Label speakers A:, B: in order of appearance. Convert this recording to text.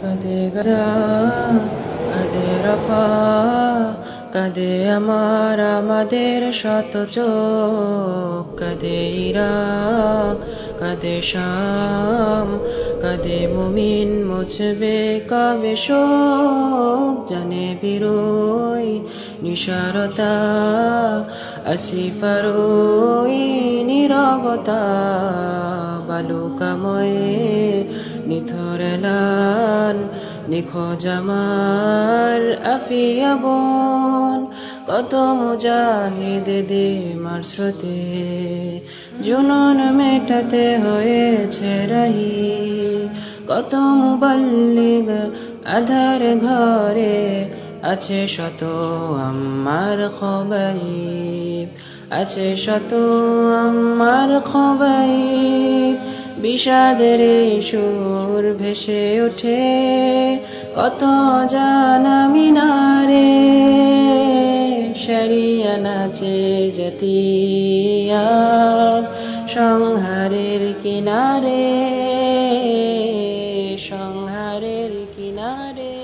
A: কাঁদে গাজা কাঁদে আমার আমাদের শত চোখ কাঁদে ইরাক কাঁদে শাম কাঁদে মুমিন মুছবে কবে শোক জানে বিরোই নিসারতা আসিফারোই নীরবতা বালুকাময়ে নিথরেলান নিখোঁজ আমার আফিয়া কত মুজাহিদ দে মার স্রোতে, জুনন মেটাতে হয়েছে রাহি। কত মুবাল্লিগ আধার ঘরে আছে শত আমার খবাই আছে শত আমার খবাই বিষাদের সুর ভেসে ওঠে। কত জানামি না রে, সারিয়া নাচে জাতিয়া। সংহারের কিনারে সংহারের কিনারে।